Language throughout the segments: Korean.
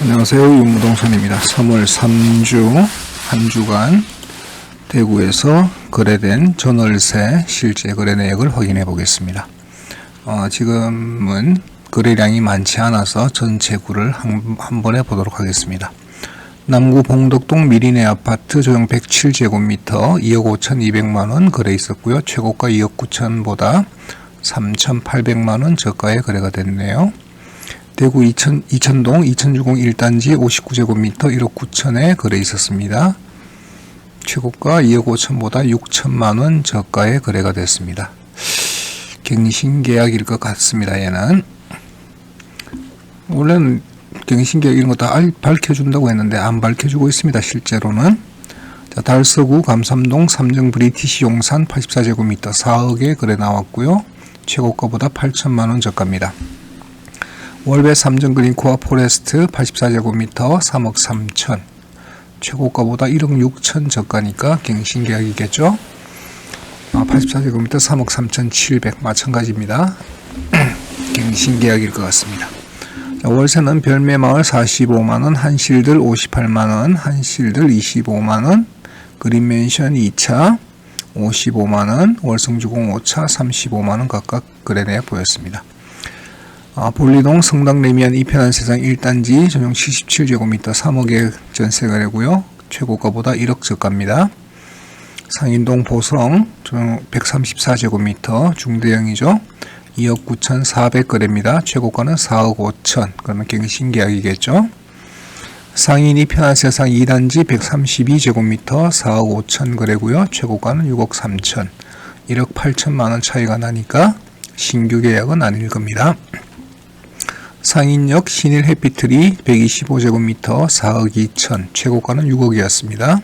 안녕하세요. 윤무동산입니다. 3월 3주 한 주간 대구에서 거래된 전월세 실제 거래 내역을 확인해 보겠습니다. 어, 지금은 거래량이 많지 않아서 전체 구를 한, 한 번에 보도록 하겠습니다. 남구 봉덕동 미리네 아파트 조형 107제곱미터 2억 5,200만원 거래 있었고요. 최고가 2억 9천보다 3,800만원 저가에 거래가 됐네요. 대구 이천, 이천동 2060 1단지 59제곱미터 1억 9천에 거래 있었습니다. 최고가 2억 5천보다 6천만원 저가에 거래가 됐습니다. 갱신 계약일 것 같습니다. 얘는 원래는 갱신 계약 이런 거 다 밝혀준다고 했는데 안 밝혀주고 있습니다. 실제로는 자, 달서구 감삼동 삼정 브리티시 용산 84제곱미터 4억에 거래 나왔고요. 최고가보다 8천만원 저가입니다. 월배 삼정 그린 코아 포레스트 84제곱미터 3억 3천 최고가보다 1억 6천 저가니까 갱신 계약이겠죠. 아, 84제곱미터 3억 3천 7백 마찬가지입니다. 갱신 계약일 것 같습니다. 자, 월세는 별매마을 45만원, 한실들 58만원, 한실들 25만원, 그린맨션 2차 55만원, 월성주공 5차 35만원 각각 거래내 보였습니다. 아, 볼리동 성당 레미안 이편한 세상 1단지 전용 77제곱미터 3억의 전세 거래고요. 최고가보다 1억 저가입니다. 상인동 보성 전용 134제곱미터 중대형이죠. 2억 9천4백 거래입니다. 최고가는 4억 5천. 그러면 갱신 계약이겠죠. 상인이 편한 세상 2단지 132제곱미터 4억 5천 거래고요. 최고가는 6억 3천. 1억 8천만 원 차이가 나니까 신규 계약은 아닐 겁니다. 상인역 신일 해피트리 125제곱미터 4억 2천, 최고가는 6억이었습니다.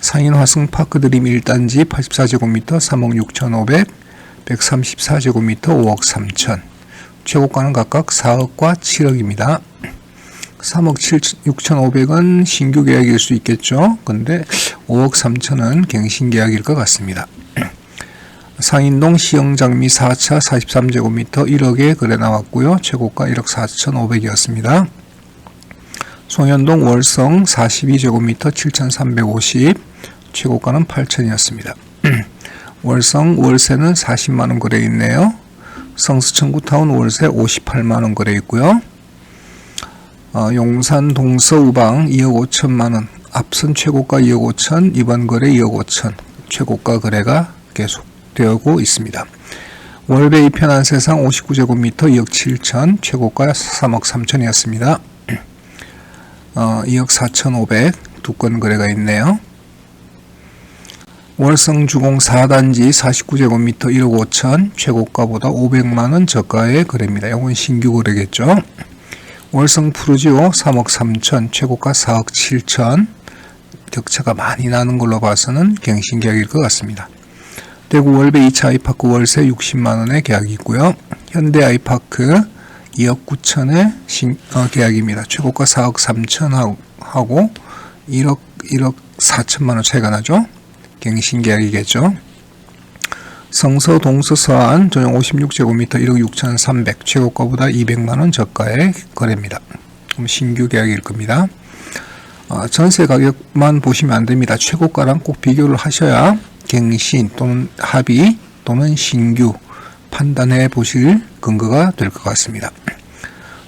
상인 화승 파크드림 1단지 84제곱미터 3억 6천5백, 134제곱미터 5억 3천, 최고가는 각각 4억과 7억입니다. 3억 7, 6천5백은 신규 계약일 수 있겠죠. 근데 5억 3천은 갱신 계약일 것 같습니다. 상인동 시영장미 4차 43제곱미터 1억에 거래 나왔고요. 최고가 1억 4,500이었습니다. 송현동 월성 42제곱미터 7,350 최고가는 8,000이었습니다. 월성 월세는 40만원 거래 있네요. 성수청구타운 월세 58만원 거래 있고요. 어, 용산 동서 우방 2억 5천만원 앞선 최고가 2억 5천 이번 거래 2억 5천 최고가 거래가 계속 되고 있습니다. 월배 이 편한 세상 59제곱미터 2억 7천, 최고가 3억 3천이었습니다. 어, 2억 4천 5백 두 건 거래가 있네요. 월성 주공 4단지 49제곱미터 1억 5천, 최고가보다 500만원 저가의 거래입니다. 이건 신규 거래겠죠. 월성 푸르지오 3억 3천, 최고가 4억 7천, 격차가 많이 나는 걸로 봐서는 갱신 계약일 것 같습니다. 대구 월배 2차 아이파크 월세 60만원의 계약이 있고요. 현대 아이파크 2억 9천의 신, 어, 계약입니다. 최고가 4억 3천 하고 1억 1억 4천만원 차이가 나죠. 갱신 계약이겠죠. 성서 동서 서안 전용 56제곱미터 1억 6천 3백 최고가보다 200만원 저가의 거래입니다. 그럼 신규 계약일 겁니다. 어, 전세 가격만 보시면 안 됩니다. 최고가랑 꼭 비교를 하셔야 갱신 또는 합의 또는 신규 판단해 보실 근거가 될 것 같습니다.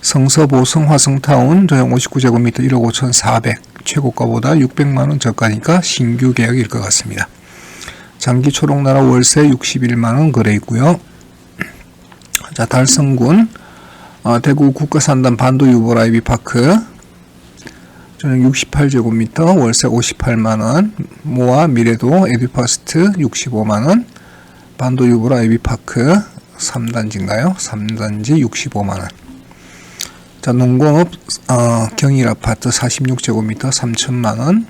성서보 성 화성타운 조형 59제곱미터 1억 5천4백 최고가보다 600만원 저가니까 신규 계약일 것 같습니다. 장기 초록나라 월세 61만원 거래 있고요. 자 달성군 어, 대구 국가산단 반도 유보라이비 파크 저는 68제곱미터 월세 58만원 모아 미래도 에듀파스트 65만원 반도 유보라 에비파크 3단지인가요? 3단지 65만원 자 농공업 어, 경일 아파트 46제곱미터 3천만원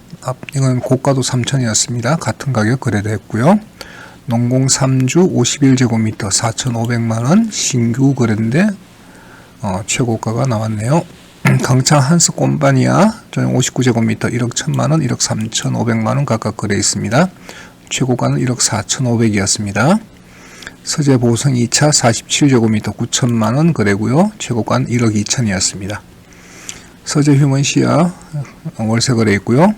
이건 고가도 3천이었습니다. 같은 가격 거래됐고요. 농공 3주 51제곱미터 4,500만원 신규 거래인데 어, 최고가가 나왔네요. 강창 한스 꼼바니아 전용 59제곱미터 1억 1천만원, 1억 3천5백만원 각각 거래 있습니다. 최고가는 1억 4천5백이었습니다. 서재 보성 2차 47제곱미터 9천만원 거래고요. 최고가는 1억 2천이었습니다. 서재 휴먼시아 월세 거래 있고요.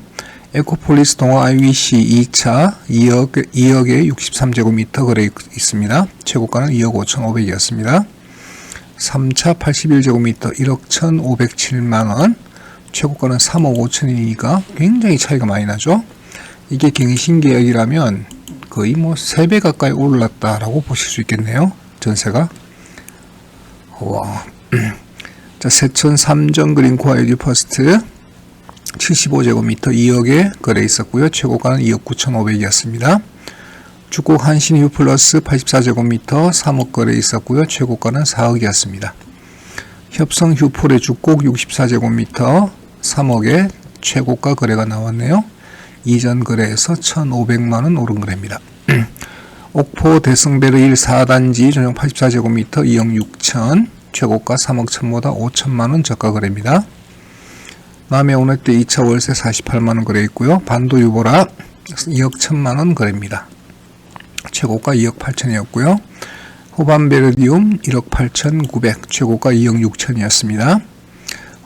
에코폴리스 동화 IWC 2차 2억, 2억에 63제곱미터 거래 있- 있습니다. 최고가는 2억 5,500이었습니다. 3차 81제곱미터 1억 1,507만원, 최고가는 3억 5천이니까 굉장히 차이가 많이 나죠. 이게 갱신계약이라면 거의 뭐 3배 가까이 올랐다라고 보실 수 있겠네요. 전세가. 와. 자, 세천 삼정 그린 코아 에듀 퍼스트 75제곱미터 2억에 거래 있었고요. 최고가는 2억 9,500이었습니다. 축곡 한신 휴 플러스 84제곱미터 3억 거래 있었고요. 최고가는 4억이었습니다. 협성 휴폴의 축곡 64제곱미터 3억에 최고가 거래가 나왔네요. 이전 거래에서 1,500만원 오른 거래입니다. 옥포 대승베르 1 4단지 전용 84제곱미터 2억 6천 최고가 3억 천보다 5천만원 저가 거래입니다. 남해 오네트 2차 월세 48만원 거래 있고요. 반도 유보라 2억 천만원 거래입니다. 최고가 2억 8천이었고요. 호반 베르디움 1억 8천 9백 최고가 2억 6천이었습니다.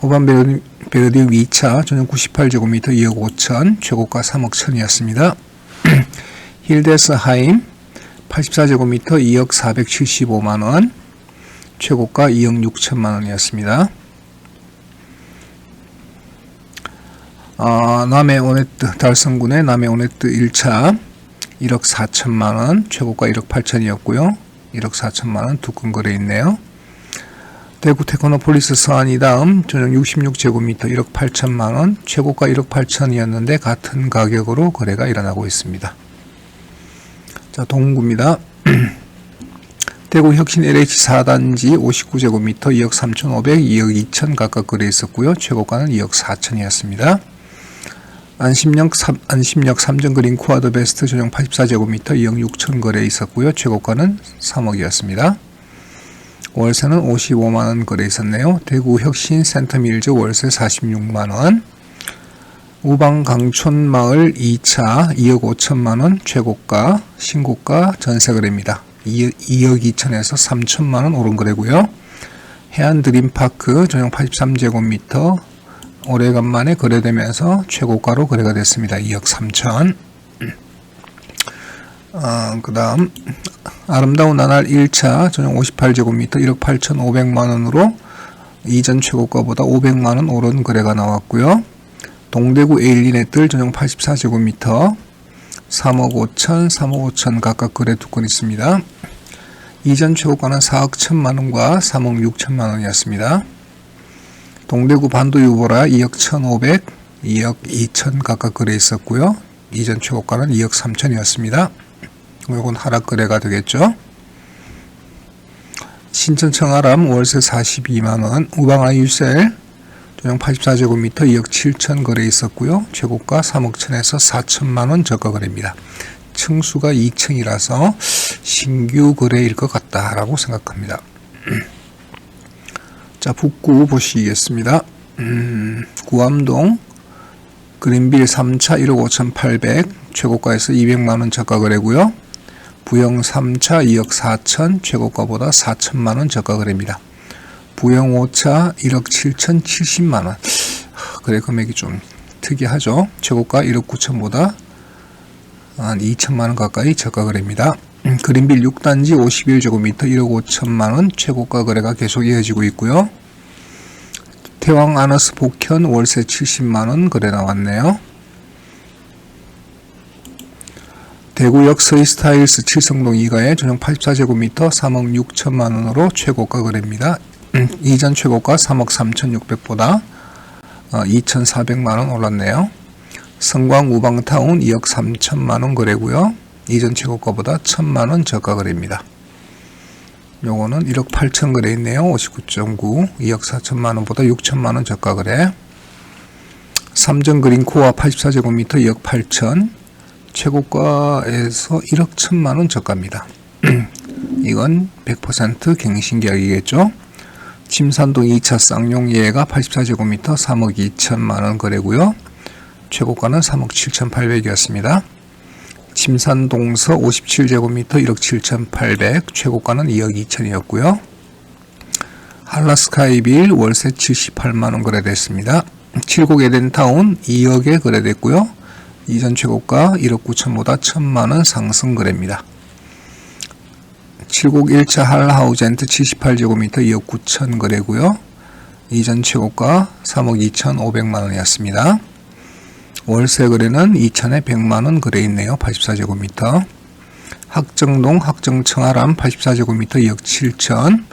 호반 베르, 베르디움 2차 전용 98제곱미터 2억 5천 최고가 3억 천이었습니다. 힐데스 하임 84제곱미터 2억 475만원 최고가 2억 6천만원이었습니다. 아, 남해 오네트 달성군의 남해 오네트 1차 1억 4천만 원 최고가 1억 8천이었고요. 1억 4천만 원 두 건 거래 있네요. 대구 테크노폴리스 서안이 다음 전용 66제곱미터 1억 8천만 원 최고가 1억 8천이었는데 같은 가격으로 거래가 일어나고 있습니다. 자 동구입니다. 대구 혁신 LH 4단지 59제곱미터 2억 3,500, 2억 2천 각각 거래 있었고요. 최고가는 2억 4천이었습니다. 안심역, 삼- 안심역 삼정 그린 쿠아드 베스트 전용 84제곱미터 2억 6천 거래 있었고요. 최고가는 3억이었습니다. 월세는 55만원 거래 있었네요. 대구 혁신 센터밀즈 월세 46만원. 우방 강촌마을 2차 2억 5천만원 최고가 신고가 전세 거래입니다. 2억, 2억 2천에서 3천만원 오른 거래고요. 해안 드림파크 전용 83제곱미터 오래간만에 거래되면서 최고가로 거래가 됐습니다. 2억 3천. 어, 그 다음 아름다운 나날 1차 전용 58제곱미터 1억 8천5백만원으로 이전 최고가보다 500만원 오른 거래가 나왔고요. 동대구 에일리넷들 전용 84제곱미터 3억 5천, 3억 5천 각각 거래 두 건 있습니다. 이전 최고가는 4억 1천만원과 3억 6천만원이었습니다. 동대구 반도 유보라 2억 1,500, 2억 2천 각각 거래 있었고요. 이전 최고가는 2억 3천이었습니다. 이건 하락 거래가 되겠죠. 신천 청아람 월세 42만원, 우방아 유셀 전용 84제곱미터 2억 7천 거래 있었고요. 최고가 3억 천에서 4천만원 저가 거래입니다. 층수가 2층이라서 신규 거래일 것 같다라고 생각합니다. 자, 북구 보시겠습니다. 음, 구암동 그린빌 3차 1억 5천8백 최고가에서 200만원 저가 거래고요. 부영 3차 2억 4천 최고가보다 4천만원 저가 거래입니다. 부영 5차 1억 7천 70만원 그래 금액이 좀 특이하죠. 최고가 1억 9천보다 한 2천만원 가까이 저가 거래입니다. 음, 그린빌 6단지 51제곱미터 1억 5천만원 최고가 거래가 계속 이어지고 있고요. 태왕 아너스 복현 월세 70만원 거래 나왔네요. 대구역 서이스타일스 칠성동 2가에 전용 84제곱미터 3억 6천만원으로 최고가 거래입니다. 음, 이전 최고가 3억 3천6백보다 어, 2,400만원 올랐네요. 성광 우방타운 2억 3천만원 거래고요. 이전 최고가보다 1천만원 저가 거래입니다. 요거는 1억 8천 거래 있네요. 59.9 2억 4천만원보다 6천만원 저가 거래 삼정 그린코아 84제곱미터 2억 8천 최고가에서 1억 1천만원 저가입니다. 이건 100% 갱신 계약이겠죠. 침산동 2차 쌍용 예가 84제곱미터 3억 2천만원 거래고요. 최고가는 3억 7,800이었습니다. 침산동서 57제곱미터 1억 7,800, 최고가는 2억 2천이었고요. 한라스카이빌 월세 78만원 거래됐습니다. 칠곡 에덴타운 2억에 거래됐고요. 이전 최고가 1억 9천보다 1천만원 상승 거래입니다. 칠곡 1차 한라하우젠트 78제곱미터 2억 9천 거래고요. 이전 최고가 3억 2천 5백만원이었습니다. 월세 거래는 2천에 100만원 거래 있네요. 84제곱미터. 학정동 학정청아람 84제곱미터 2억 7천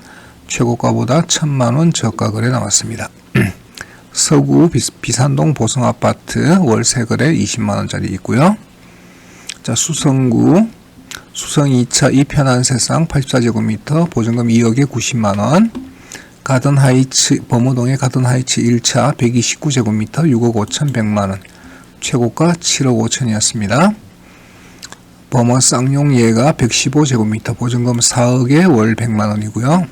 최고가보다 1천만원 저가 거래 나왔습니다. 서구 비, 산동 보성아파트 월세 거래 20만원짜리 있고요. 자 수성구 수성 2차 이편한 세상 84제곱미터 보증금 2억에 90만원 가든하이츠 범어동의 가든하이츠 1차 129제곱미터 6억 5천 100만원 최고가 7억 5천이었습니다. 범어 쌍용 예가 115제곱미터 보증금 4억에 월 100만원이고요.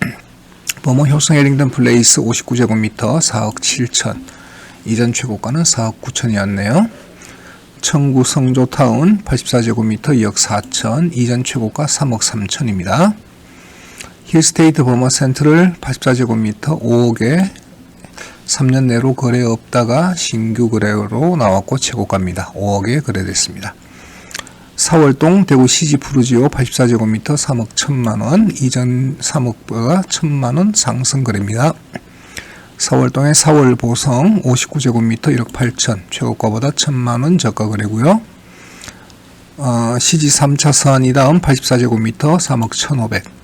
범어 효성 에링턴 플레이스 59제곱미터 4억 7천 이전 최고가는 4억 9천이었네요. 청구 성조타운 84제곱미터 2억 4천 이전 최고가 3억 3천입니다. 힐스테이트 버머 센트럴 84제곱미터 5억에 3년 내로 거래 없다가 신규 거래로 나왔고 최고가입니다. 5억에 거래됐습니다. 4월동 대구 시지 푸르지오 84제곱미터 3억 1천만원 이전 3억보다 1천만원 상승 거래입니다. 4월동의 4월 보성 59제곱미터 1억 8천 최고가보다 1천만원 저가 거래고요. 어, 시지 3차 선이 다음 84제곱미터 3억 1,500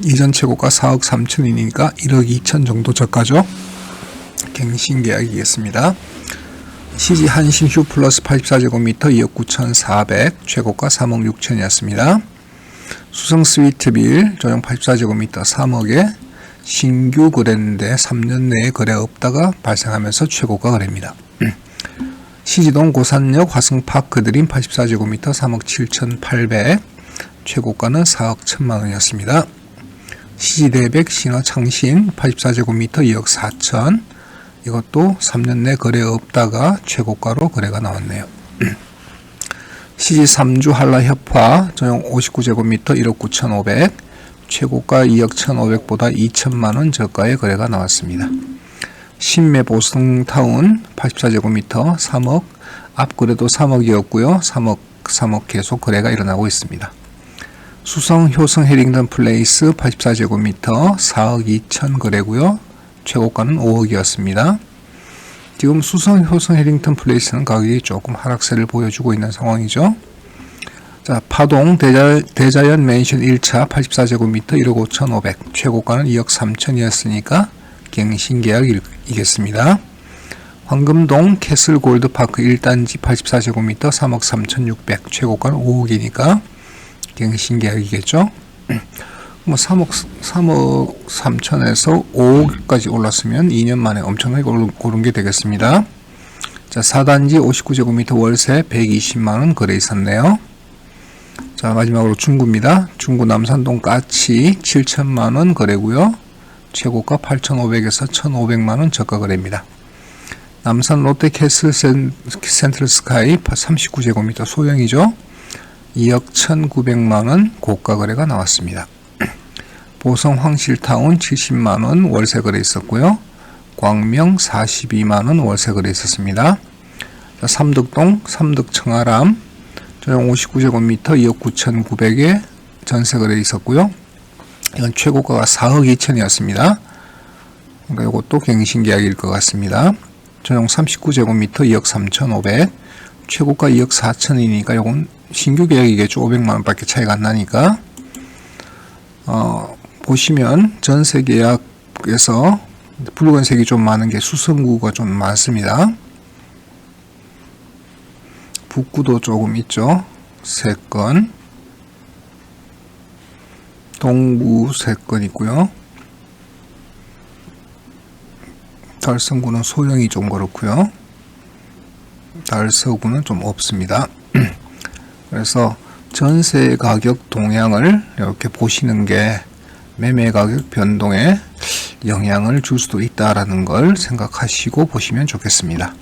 이전 최고가 4억 3천이니까 1억 2천 정도 저가죠. 갱신 계약이겠습니다. CG 한신 휴 플러스 84제곱미터 2억 9,400 최고가 3억 6천이었습니다. 수성 스위트빌 조정 84제곱미터 3억에 신규 거래인데 3년 내에 거래 없다가 발생하면서 최고가 거래입니다. 시지동 고산역 화성파크 드림 84제곱미터 3억 7,800 최고가는 4억 1천만 원이었습니다. 시지대백 신화 창신 84제곱미터 2억 4천 이것도 3년 내 거래 없다가 최고가로 거래가 나왔네요. 시지 3주 한라 협화 전용 59제곱미터 1억 9,500 최고가 2억 1,500보다 2천만원 저가의 거래가 나왔습니다. 신매 보성타운 84제곱미터 3억 앞거래도 3억이었고요. 3억 3억 계속 거래가 일어나고 있습니다. 수성 효성 해링턴 플레이스 84제곱미터 4억 2천 거래고요. 최고가는 5억이었습니다. 지금 수성 효성 해링턴 플레이스는 가격이 조금 하락세를 보여주고 있는 상황이죠. 자, 파동 대자, 대자연 맨션 1차 84제곱미터 1억 5천5백 최고가는 2억 3천이었으니까 갱신 계약이겠습니다. 황금동 캐슬 골드파크 1단지 84제곱미터 3억 3천6백 최고가는 5억이니까 갱신 계약이겠죠. 뭐 3억 3억 3천에서 5억까지 올랐으면 2년 만에 엄청나게 오른 게 되겠습니다. 자, 4단지 59제곱미터 월세 120만 원 거래 있었네요. 자, 마지막으로 중구입니다. 중구 남산동 까치 7천만 원 거래고요. 최고가 8,500에서 1,500만 원 저가 거래입니다. 남산 롯데캐슬 센트럴 스카이 39제곱미터 소형이죠. 2억 1,900만원 고가 거래가 나왔습니다. 보성 황실타운 70만원 월세 거래 있었고요. 광명 42만원 월세 거래 있었습니다. 삼덕동 삼덕청아람 전용 59제곱미터 2억 9,900에 전세 거래 있었고요. 이건 최고가가 4억 2천이었습니다. 그러니까 이것도 갱신 계약일 것 같습니다. 전용 39제곱미터 2억 3,500 최고가 2억 4천이니까 이건 신규 계약이겠죠. 500만 원밖에 차이가 안 나니까. 어, 보시면 전세 계약에서 붉은 색이 좀 많은 게 수성구가 좀 많습니다. 북구도 조금 있죠. 3건. 동구 3건 있고요. 달성구는 소형이 좀 그렇고요. 달서구는 좀 없습니다. 그래서 전세 가격 동향을 이렇게 보시는 게 매매 가격 변동에 영향을 줄 수도 있다라는 걸 생각하시고 보시면 좋겠습니다.